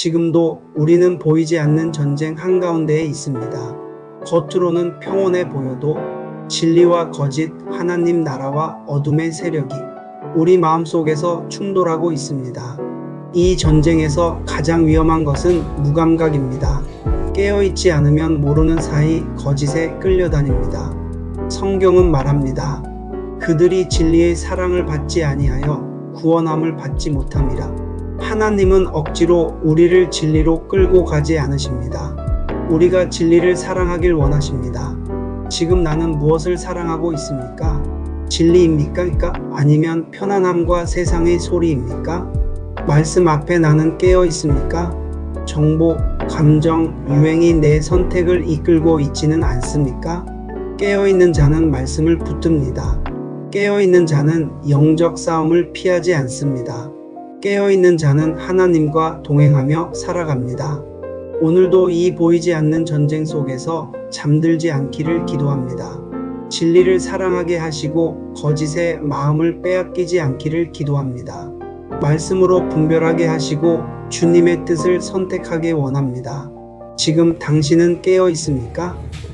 지금도 우리는 보이지 않는 전쟁 한가운데에 있습니다. 겉으로는 평온해 보여도 진리와 거짓, 하나님 나라와 어둠의 세력이 우리 마음 속에서 충돌하고 있습니다. 이 전쟁에서 가장 위험한 것은 무감각입니다. 깨어있지 않으면 모르는 사이 거짓에 끌려다닙니다. 성경은 말합니다. 그들이 진리의 사랑을 받지 아니하여 구원함을 받지 못함이라. 하나님은 억지로 우리를 진리로 끌고 가지 않으십니다. 우리가 진리를 사랑하길 원하십니다. 지금 나는 무엇을 사랑하고 있습니까? 진리입니까? 그러니까 아니면 편안함과 세상의 소리입니까? 말씀 앞에 나는 깨어 있습니까? 정보, 감정, 유행이 내 선택을 이끌고 있지는 않습니까? 깨어 있는 자는 말씀을 붙듭니다. 깨어 있는 자는 영적 싸움을 피하지 않습니다. 깨어 있는 자는 하나님과 동행하며 살아갑니다. 오늘도 이 보이지 않는 전쟁 속에서 잠들지 않기를 기도합니다. 진리를 사랑하게 하시고 거짓의 마음을 빼앗기지 않기를 기도합니다. 말씀으로 분별하게 하시고 주님의 뜻을 선택하게 원합니다. 지금 당신은 깨어 있습니까?